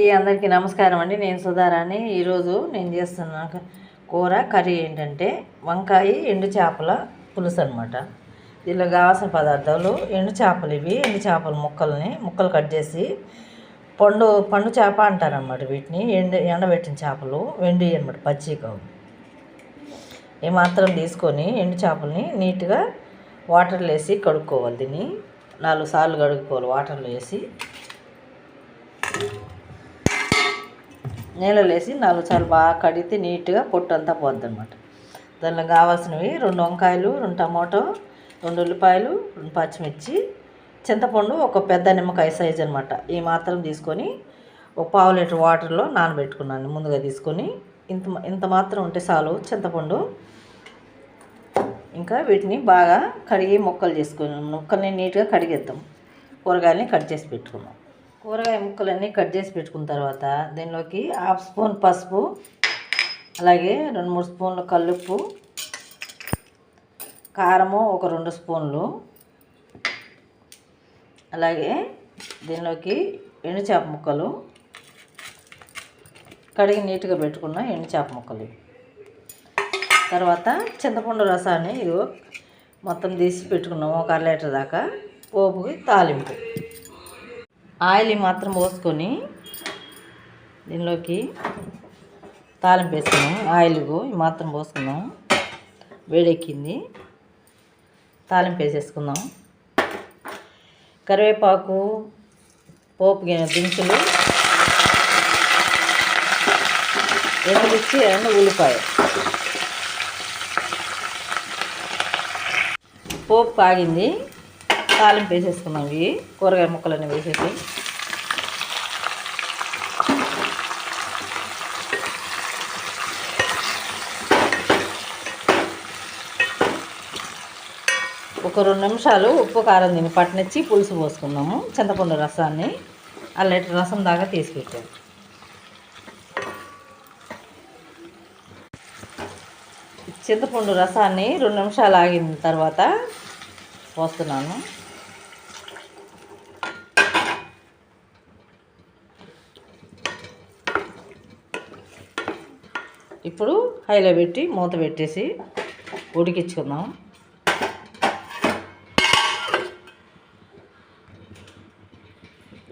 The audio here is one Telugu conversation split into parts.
ఈ అందరికీ నమస్కారం అండి. నేను సుధారాణి. ఈరోజు నేను చేస్తున్న కూర కర్రీ ఏంటంటే వంకాయ ఎండు చేపల పులుసు అనమాట దీనిలో కావాల్సిన పదార్థాలు ఎండు చేపలు ఇవి. ఎండు చేపల ముక్కల్ని ముక్కలు కట్ చేసి పండు పండు చేప అంటారనమాట వీటిని. ఎండ ఎండబెట్టిన చేపలు వెండి అనమాట పచ్చి కావు. ఈ మాత్రం తీసుకొని ఎండు చేపల్ని నీట్గా వాటర్లో వేసి కడుక్కోవాలి దీన్ని. నాలుగు సార్లు కడుక్కోవాలి వాటర్లో వేసి. నీళ్ళలో వేసి నాలుగు సార్లు బాగా కడిగితే నీట్గా పొట్టు అంతా పోద్ది అనమాట దానిలో కావాల్సినవి రెండు వంకాయలు రెండు టమాటో రెండు ఉల్లిపాయలు రెండు పచ్చిమిర్చి చింతపండు ఒక పెద్ద నిమ్మకాయ సైజ్ అనమాట ఈ మాత్రం తీసుకొని ఒక పావు లీటర్ వాటర్లో నానబెట్టుకున్నాను ముందుగా తీసుకొని. ఇంత ఇంత మాత్రం ఉంటే చాలు చింతపండు. ఇంకా వీటిని బాగా కడిగి ముక్కలు చేసుకుని ముక్కల్ని నీట్గా కడిగేద్దాం. కూరగాయలని కట్ చేసి పెట్టుకున్నాం. కూరగాయ ముక్కలన్నీ కట్ చేసి పెట్టుకున్న తర్వాత దీనిలోకి హాఫ్ స్పూన్ పసుపు అలాగే రెండు మూడు స్పూన్లు కల్లుప్పు కారము ఒక రెండు స్పూన్లు అలాగే దీనిలోకి ఎండు చేప ముక్కలు కడిగి నీట్గా పెట్టుకున్న ఎండు చేప ముక్కలు. తర్వాత చింతపండు రసాన్ని ఇదిగో మొత్తం తీసి పెట్టుకున్నాము ఒక అర లీటర్ దాకా పోపుకి తాలింపు. ఆయిల్ మాత్రం పోసుకొని దీనిలోకి తాలింపు వేసుకున్నాం ఆయిల్ మాత్రం పోసుకున్నాం వేడెక్కింది. తాలింపు వేసేసుకుందాం. కరివేపాకు పోపు గిన్నె దినుసులు ఎండుమిర్చి రెండు ఉల్లిపాయ పోపు కాగింది. తాలింపు వేసేసుకున్నాం ఇవి కూరగాయ ముక్కలన్నీ వేసేసి. ఒక రెండు నిమిషాలు ఉప్పు కారం దీన్ని పట్టనిచ్చి పులుసు పోసుకున్నాము చింతపండు రసాన్ని అల్లటి రసం దాకా తీసుకెట్టాము చింతపండు రసాన్ని రెండు నిమిషాలు ఆగిన తర్వాత పోస్తున్నాను. ఇప్పుడు హైలో పెట్టి మూత పెట్టేసి ఉడికించుకుందాం.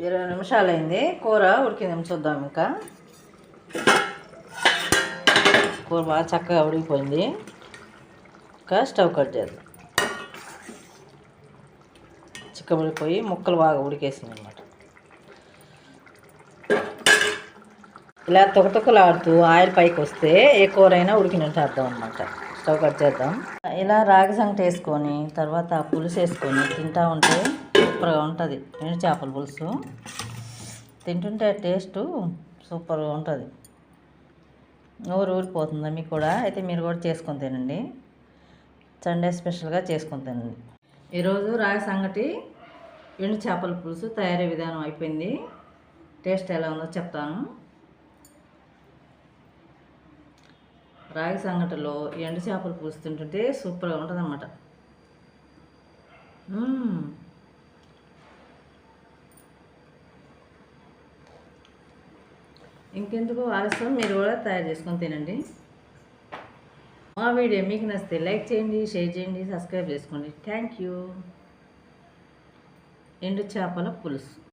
ఇరవై నిమిషాలు అయింది కూర ఉడికింది చూద్దాం ఇంకా. కూర బాగా చక్కగా ఉడికిపోయింది. ఇంకా స్టవ్ కట్ చేద్దాం. చిక్కబడిపోయి ముక్కలు బాగా ఉడికేసింది అన్నమాట. ఇలా తొకతొకలాడుతూ ఆయిల్ పైకి వస్తే ఏ కూరైనా ఉడికినట్టు అర్థం అనమాట స్టవ్ కట్ చేద్దాం. ఇలా రాగి సంగటి వేసుకొని తర్వాత పులుసు వేసుకొని తింటూ ఉంటే సూపర్గా ఉంటుంది. ఎండు చేపల పులుసు? తింటుంటే టేస్ట్ సూపర్గా ఉంటుంది. నోరు ఊరిపోతుందా మీకు కూడా? అయితే మీరు కూడా చేసుకొని తినండి. సండే స్పెషల్గా చేసుకొని తినండి. ఈరోజు రాగి సంగటి ఎండు చేపల పులుసు తయారీ విధానం అయిపోయింది. టేస్ట్ ఎలా ఉందో చెప్తాను. రాగి సంగటిలో ఎండు చేపలు పులుసు తింటుంటే సూపర్గా ఉంటుంది అన్నమాట ఇంకెందుకు ఆలస్యం? మీరు కూడా తయారు చేసుకొని తినండి. మా వీడియో మీకు నచ్చితే లైక్ చేయండి షేర్ చేయండి సబ్స్క్రైబ్ చేసుకోండి. Thank you. ఎండు చేపల పులుసు.